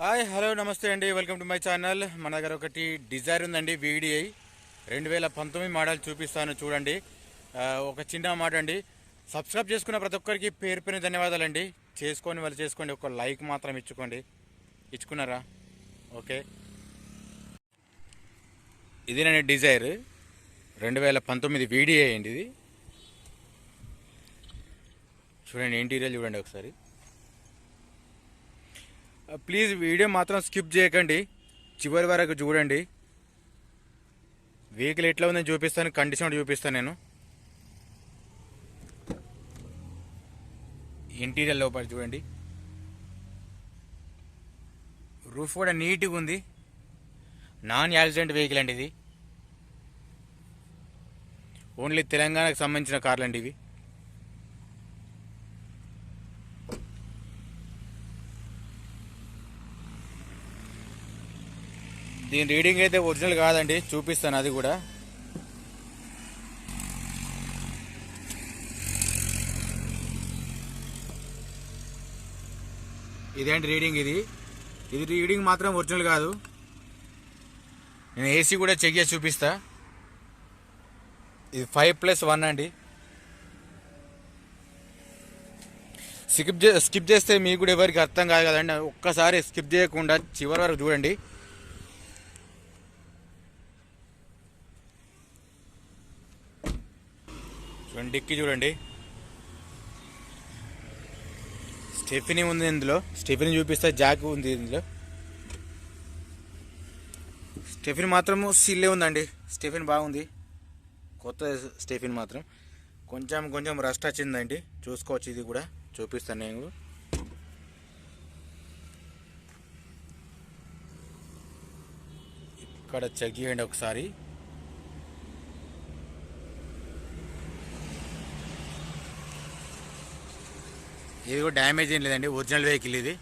Hi hello namaste అండి. Welcome to my channel. మన దగ్గర ఒకటి డిజైర్ ఉందండి వీడిఐ. రెండు వేల పంతొమ్మిది మోడల్ చూపిస్తాను చూడండి. ఒక చిన్న మాట అండి. సబ్స్క్రైబ్ చేసుకున్న ప్రతి ఒక్కరికి పేరు పేరు ధన్యవాదాలండి. చేసుకొని వాళ్ళు చేసుకోండి. ఒక లైక్ మాత్రం ఇచ్చుకోండి. ఇచ్చుకున్నారా? ఓకే. ఇదేనండి డిజైర్. రెండు వేల పంతొమ్మిది వీడిఐ అండి ఇది. చూడండి ఇంటీరియర్ చూడండి ఒకసారి. ప్లీజ్ వీడియో మాత్రం స్కిప్ చేయకండి. చివరి వరకు చూడండి. వెహికల్ ఎట్లా ఉందని చూపిస్తాను కండిషన్ కూడా చూపిస్తాను నేను. ఇంటీరియర్ లోపల చూడండి. రూఫ్ కూడా నీట్గా ఉంది. నాన్ యాక్సిడెంట్ వెహికల్ అండి ఇది. ఓన్లీ తెలంగాణకు సంబంధించిన కార్లు అండి ఇవి. దీని రీడింగ్ అయితే ఒరిజినల్ కాదండి చూపిస్తాను అది కూడా. ఇదేంటి రీడింగ్ ఇది? ఇది రీడింగ్ మాత్రం ఒరిజినల్ కాదు. నేను ఏసీ కూడా చెక్ చేసి చూపిస్తా. ఇది ఫైవ్ ప్లస్ వన్ అండి. స్కిప్ చే స్కిప్ చేస్తే మీకు కూడా ఎవరికి అర్థం కాదు కదండి. ఒక్కసారి స్కిప్ చేయకుండా చివరి వరకు చూడండి. చూడండి డిక్కి చూడండి. స్టెఫినీ ఉంది ఇందులో. స్టెఫినీ చూపిస్తే జాక్ ఉంది ఇందులో. స్టెఫిన్ మాత్రము సిల్లే ఉందండి. స్టెఫిన్ బాగుంది. కొత్త స్టెఫిన్ మాత్రం. కొంచెం కొంచెం రస్ట్ వచ్చిందండి. చూసుకోవచ్చు ఇది కూడా. చూపిస్తాను నేను. ఇక్కడ చెక్ చేయండి ఒకసారి. ఇది కూడా డ్యామేజ్ ఏం లేదండి ఒరిజినల్ వెహికల్ ఇది.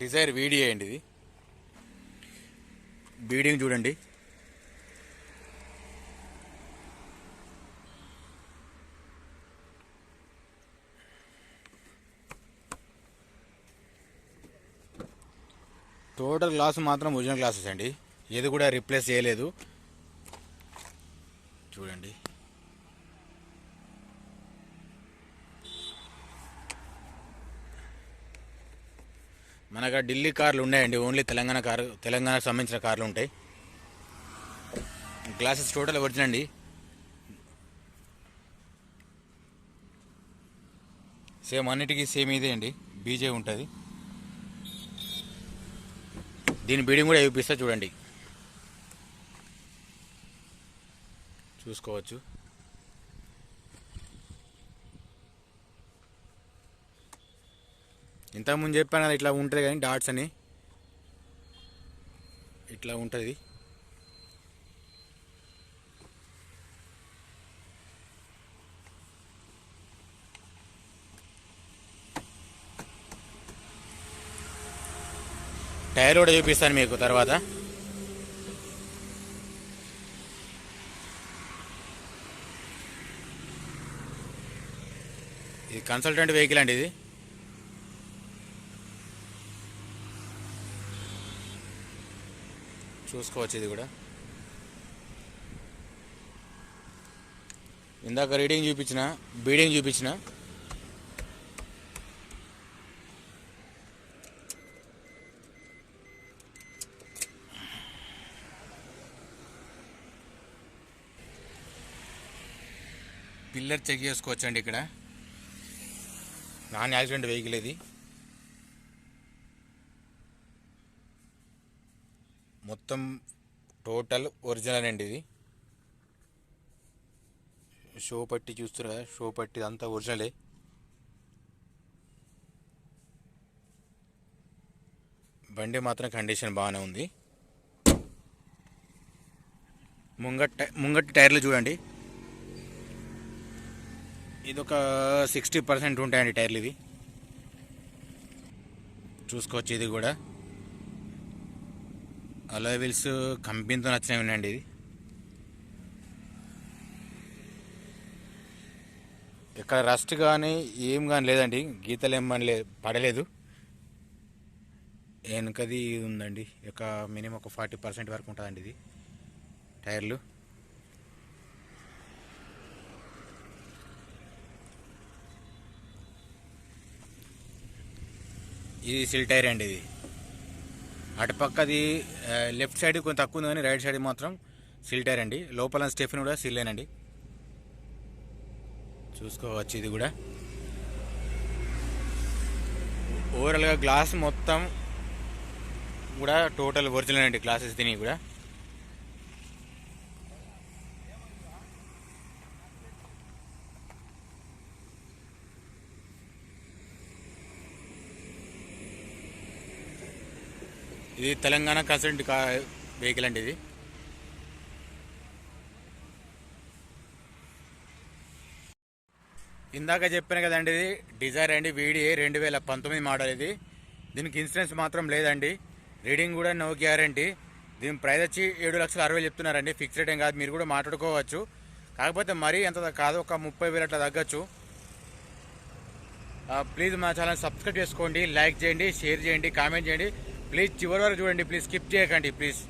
డిజైర్ వీడియో అండి ఇది బీడింగ్ చూడండి. టోటల్ గ్లాస్ మాత్రం ఒరిజినల్ గ్లాసెస్ అండి. ఏది కూడా రిప్లేస్ చేయలేదు. చూడండి. మనకు ఢిల్లీ కార్లు ఉన్నాయండి. ఓన్లీ తెలంగాణ కారు తెలంగాణకు సంబంధించిన కార్లు ఉంటాయి. గ్లాసెస్ టోటల్ ఒరిజినల్ అండి. సేమ్ అన్నిటికీ సేమ్ ఇదే అండి. బీజే ఉంటుంది. దీని బీడింగ్ కూడా చూపిస్తే చూడండి. చూసుకోవచ్చు. ఇంతకుముందు చెప్పాను అది ఇట్లా ఉంటుంది కానీ డాట్స్ అని. ఇట్లా ఉంటుంది. టైర్ కూడా చూపిస్తాను మీకు తర్వాత. ఇది కన్సల్టెంట్ వెహికల్ అండి ఇది. చూసుకోవచ్చు ఇది కూడా. ఇందాక రీడింగ్ చూపించిన బీడింగ్ చూపించిన. పిల్లర్ చెక్ చేసుకోవచ్చండి ఇక్కడ. నాన్ యాక్సిడెంట్ వెహికల్ ఇది. మొత్తం టోటల్ ఒరిజినల్ అండి ఇది. షో పట్టి చూస్తారు షో పట్టి అంతా ఒరిజినలే. బండి మాత్రం కండిషన్ బాగానే ఉంది. ముంగట్ ముంగట్ టైర్లు చూడండి. ఇది ఒక సిక్స్టీ పర్సెంట్ ఉంటాయండి టైర్లు ఇవి. చూసుకోవచ్చు ఇది కూడా. అలోయ్ వీల్స్ కంపెనీతో నచ్చినవి ఉన్నాయండి ఇది ఇక్కడ రస్ట్ కానీ ఏం కానీ లేదండి. గీతలు ఏం కానీ లే పడలేదు. వెనకది ఇది ఉందండి. ఒక మినిమం ఒక ఫార్టీ పర్సెంట్ వరకు ఉంటుందండి ఇది. టైర్లు. ఇది సిల్ టైర్ అండి ఇది. అటుపక్కది లెఫ్ట్ సైడ్ కొంచెం తక్కువ ఉంది కానీ రైట్ సైడ్ మాత్రం సిల్ టైర్ అండి. లోపల స్టెఫిన్ కూడా సిల్లేనండి చూసుకోవచ్చు ఇది కూడా. ఓవరాల్గా గ్లాస్ మొత్తం కూడా టోటల్ ఒరిజినల్ అండి గ్లాసెస్ తిని కూడా. ఇది తెలంగాణ కన్సల్ట్ కా వెహికల్ అండి ఇది. ఇందాక చెప్పాను కదండి ఇది డిజైర్ అండి వీడిఏ రెండు వేల పంతొమ్మిది మోడల్ ఇది. దీనికి ఇన్సూరెన్స్ మాత్రం లేదండి. రీడింగ్ కూడా నో గ్యారంటీ. దీని ప్రైస్ వచ్చి ఏడు లక్షల అరవై చెప్తున్నారండి. ఫిక్స్ రేట్ ఏం కాదు మీరు కూడా మాట్లాడుకోవచ్చు. కాకపోతే మరీ ఎంత కాదు ఒక ముప్పై వేలు అట్లా తగ్గచ్చు. ప్లీజ్ మా ఛానల్ సబ్స్క్రైబ్ చేసుకోండి లైక్ చేయండి షేర్ చేయండి కామెంట్ చేయండి. ప్లీజ్ చివరి వరకు చూడండి ప్లీజ్ స్కిప్ చేయకండి ప్లీజ్.